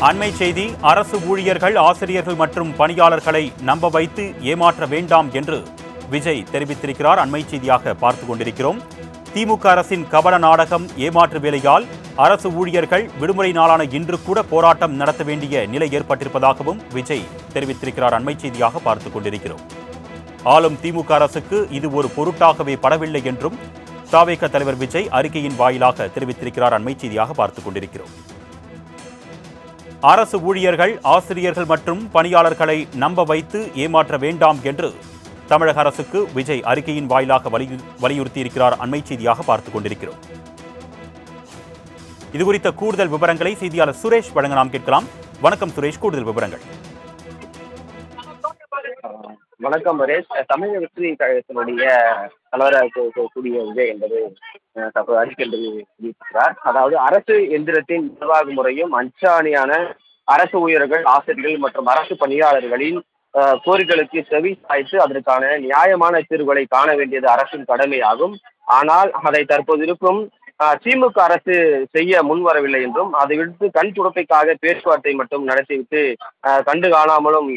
அண்மை செய்தி அரசு ஊழியர்கள் ஆசிரியர்கள் மற்றும் பணியாளர்களை நம்ப வைத்து ஏமாற்ற வேண்டாம் என்று விஜய் தெரிவித்திருக்கிறார். அண்மை செய்தியாக பார்த்து கொண்டிருக்கிறோம். திமுக அரசின் கபல நாடகம் ஏமாற்று வேலையால் அரசு ஊழியர்கள் விடுமுறை நாளான இன்று கூட போராட்டம் நடத்த வேண்டிய நிலை ஏற்பட்டிருப்பதாகவும் விஜய் தெரிவித்திருக்கிறார். அண்மை செய்தியாக பார்த்து கொண்டிருக்கிறோம். ஆளும் திமுக அரசுக்கு இது ஒரு பொருட்டாகவே படவில்லை என்றும் சாவேக தலைவர் விஜய் அறிக்கையின் வாயிலாக தெரிவித்திருக்கிறார். அண்மை செய்தியாக பார்த்துக் கொண்டிருக்கிறோம். அரசு ஊழியர்கள் ஆசிரியர்கள் மற்றும் பணியாளர்களை நம்ப வைத்து ஏமாற்ற வேண்டாம் என்று தமிழக அரசுக்கு விஜய் அறிக்கையின் வாயிலாக வலியு வலியுறுத்தியிருக்கிறார் அண்மை செய்தியாக பார்த்துக் கொண்டிருக்கிறோம். இதுகுறித்த கூடுதல் விவரங்களை செய்தியாளர் சுரேஷ் வழங்க நாம் கேட்கலாம். வணக்கம் சுரேஷ் கூடுதல் விவரங்கள். வணக்கம் பரேஷ் தமிழக வெற்றி கழகத்தினுடைய தலைவராக கூடிய விஜய் என்பது அஹ், தற்போது அறிக்கை என்று தெரிவித்திருக்கிறார். அதாவது அரசு எந்திரத்தின் நிர்வாக முறையும் அஞ்சாணியான அரசு ஊழியர்கள் ஆசிரியர்கள் மற்றும் அரசு பணியாளர்களின் கோரிக்கைகளுக்கு செவி சாய்த்து அதற்கான நியாயமான தீர்வுகளை காண வேண்டியது அரசின் கடமையாகும். ஆனால் அதை தற்போது இருக்கும் திமுக அரசு செய்ய முன்வரவில்லை என்றும் அதை விடுத்து கண் துடைப்பைக்காக பேச்சுவார்த்தை மட்டும் நடத்திவிட்டு கண்டு காணாமலும்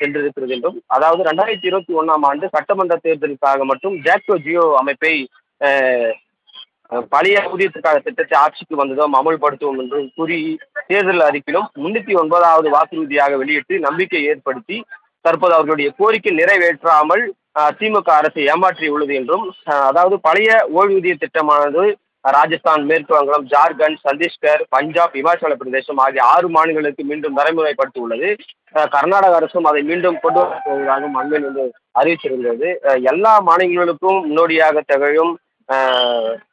சென்றிருக்கிறது என்றும் அதாவது ரெண்டாயிரத்தி இருபத்தி ஒன்னாம் ஆண்டு சட்டமன்ற தேர்தலுக்காக மட்டும் ஜாக்டோ ஜியோ அமைப்பை பழைய ஊதியத்துக்காக திட்டத்தை ஆட்சிக்கு வந்ததும் அமல்படுத்துவோம் என்று கூறி தேர்தல் அறிக்கையிலும் முன்னூத்தி ஒன்பதாவது வாக்குறுதியாக வெளியிட்டு நம்பிக்கை ஏற்படுத்தி தற்போது அவர்களுடைய கோரிக்கை நிறைவேற்றாமல் திமுக அரசு ஏமாற்றி உள்ளது என்றும் அதாவது பழைய ஓய்வூதிய திட்டமானது ராஜஸ்தான் மேற்கு வங்கம் ஜார்க்கண்ட் சத்தீஸ்கர் பஞ்சாப் இமாச்சல பிரதேசம் ஆகிய ஆறு மாநிலங்களுக்கு மீண்டும் நடைமுறைப்படுத்தி உள்ளது கர்நாடக அரசும் அதை மீண்டும் கொண்டு வரப்போவதாகவும் அண்மையில் வந்து அறிவிச்சிருந்தது எல்லா மாநிலங்களுக்கும் முன்னோடியாக திகழும்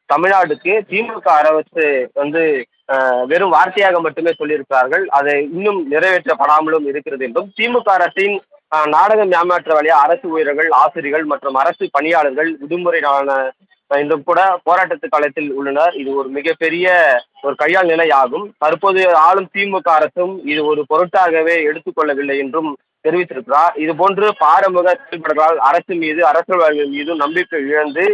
தமிழ்நாடுக்கு திமுக அரசு வந்து வெறும் வார்த்தையாக மட்டுமே சொல்லியிருக்கிறார்கள். அதை இன்னும் நிறைவேற்றப்படாமலும் இருக்கிறது என்றும் திமுக அரசின் நாடகம் ஏமாற்ற வழியா அரசு ஊழியர்கள் ஆசிரியர்கள் மற்றும் அரசு பணியாளர்கள் விடுமுறையான இன்றும் கூட போராட்டத்து காலத்தில் உள்ளனர். இது ஒரு மிகப்பெரிய ஒரு கையால் நிலை ஆகும் தற்போது ஆளும் திமுக அரசும் இது ஒரு பொருட்டாகவே எடுத்துக்கொள்ளவில்லை என்றும் தெரிவித்திருக்கிறார். இது போன்று பாரமுக செயல்பாடுகளால் அரசு மீது அரசியல்வாதிகள் மீது நம்பிக்கை இழந்து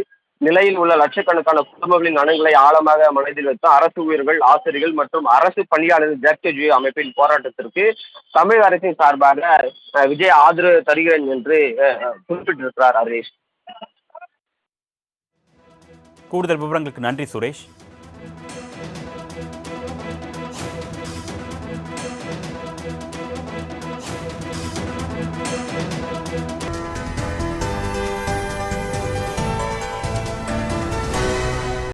நிலையில் உள்ள லட்சக்கணக்கான குடும்பங்களின் நலன்களை ஆழமாக மனதில் வைத்து அரசு ஊழியர்கள் ஆசிரியர்கள் மற்றும் அரசு பணியாளர்கள் ஜெக்டஜி அமைப்பின் போராட்டத்திற்கு தமிழக அரசின் சார்பாக விஜய் ஆதரவு தருகிறேன் என்று குறிப்பிட்டிருக்கிறார் ஹரீஷ் கூடுதல் விவரங்களுக்கு நன்றி சுரேஷ்.